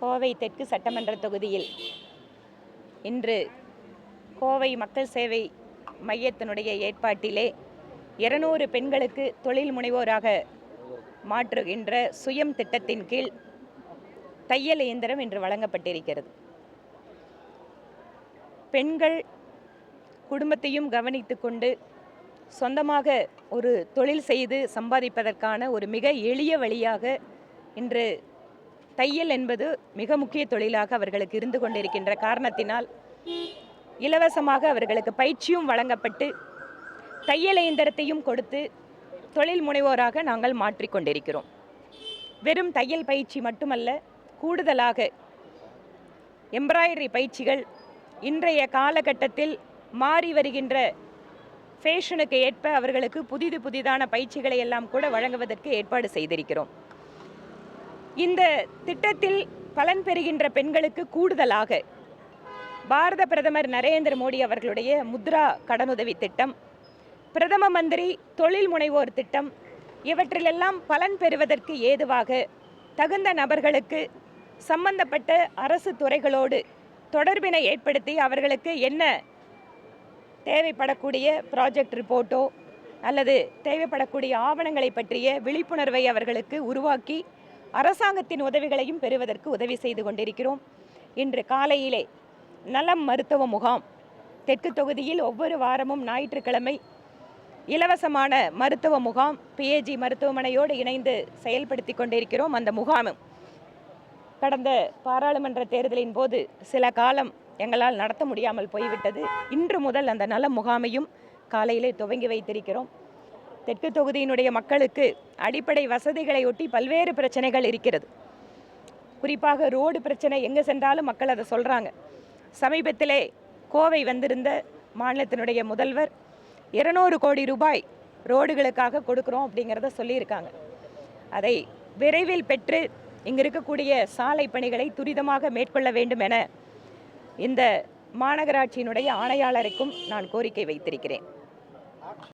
கோவை தெற்கு சட்டமன்ற தொகுதியில் இன்று கோவை மக்கள் சேவை மையத்தினுடைய ஏற்பாட்டிலே இருநூறு பெண்களுக்கு தொழில் முனைவோராக மாற்றுகின்ற சுயம் திட்டத்தின் கீழ் தையல் இயந்திரம் இன்று வழங்கப்பட்டிருக்கிறது. பெண்கள் குடும்பத்தையும் கவனித்து கொண்டு சொந்தமாக ஒரு தொழில் செய்து சம்பாதிப்பதற்கான ஒரு மிக எளிய வழியாக இன்று தையல் என்பது மிக முக்கிய தொழிலாக அவர்களுக்கு இருந்து கொண்டிருக்கின்ற காரணத்தினால் இலவசமாக அவர்களுக்கு பயிற்சியும் வழங்கப்பட்டு தையல் இயந்திரத்தையும் கொடுத்து தொழில் முனைவோராக நாங்கள் மாற்றிக்கொண்டிருக்கிறோம் வெறும் தையல் பயிற்சி மட்டுமல்ல கூடுதலாக எம்ப்ராய்டரி பயிற்சிகள் இன்றைய காலகட்டத்தில் மாறி வருகின்ற ஃபேஷனுக்கு ஏற்ப அவர்களுக்கு புதிது புதிதான பயிற்சிகளை எல்லாம் கூட வழங்குவதற்கு ஏற்பாடு செய்திருக்கிறோம். இந்த திட்டத்தில் பலன் பெறுகின்ற பெண்களுக்கு கூடுதலாக பாரத பிரதமர் நரேந்திர மோடி அவர்களுடைய முத்ரா கடனுதவி திட்டம் பிரதம மந்திரி தொழில் முனைவோர் திட்டம் இவற்றிலெல்லாம் பலன் பெறுவதற்கு ஏதுவாக தகுந்த நபர்களுக்கு சம்பந்தப்பட்ட அரசு துறைகளோடு தொடர்பினை ஏற்படுத்தி அவர்களுக்கு என்ன தேவைப்படக்கூடிய ப்ராஜெக்ட் ரிப்போர்ட்டோ அல்லது தேவைப்படக்கூடிய ஆவணங்களை பற்றிய விழிப்புணர்வை அவர்களுக்கு உருவாக்கி அரசாங்கத்தின் உதவிகளையும் பெறுவதற்கு உதவி செய்து கொண்டிருக்கிறோம். இன்று காலையிலே நலம் மருத்துவ முகாம். தெற்கு தொகுதியில் ஒவ்வொரு வாரமும் ஞாயிற்றுக்கிழமை இலவசமான மருத்துவ முகாம். பிஏஜி மருத்துவமனையோடு இணைந்து செயல்படுத்தி கொண்டிருக்கிறோம் அந்த முகாமும் கடந்த பாராளுமன்ற தேர்தலின் போது சில காலம் எங்களால் நடத்த முடியாமல் போய்விட்டது. இன்று முதல் அந்த நல முகாமையும் காலையிலே துவங்கி வைத்திருக்கிறோம். தெற்கு தொகுதியினுடைய மக்களுக்கு அடிப்படை வசதிகளை ஒட்டி பல்வேறு பிரச்சனைகள் இருக்கிறது. குறிப்பாக ரோடு பிரச்சனை எங்கே சென்றாலும் மக்கள் அதை சொல்கிறாங்க சமீபத்திலே கோவை வந்திருந்த மாநிலத்தினுடைய முதல்வர் இருநூறு கோடி ரூபாய் ரோடுகளுக்காக கொடுக்குறோம் அப்படிங்கிறத சொல்லியிருக்காங்க. அதை விரைவில் பெற்று இங்கு இருக்கக்கூடிய சாலை பணிகளை துரிதமாக மேற்கொள்ள வேண்டும் என இந்த மாநகராட்சியினுடைய ஆணையாளருக்கும் நான் கோரிக்கை வைத்திருக்கிறேன்.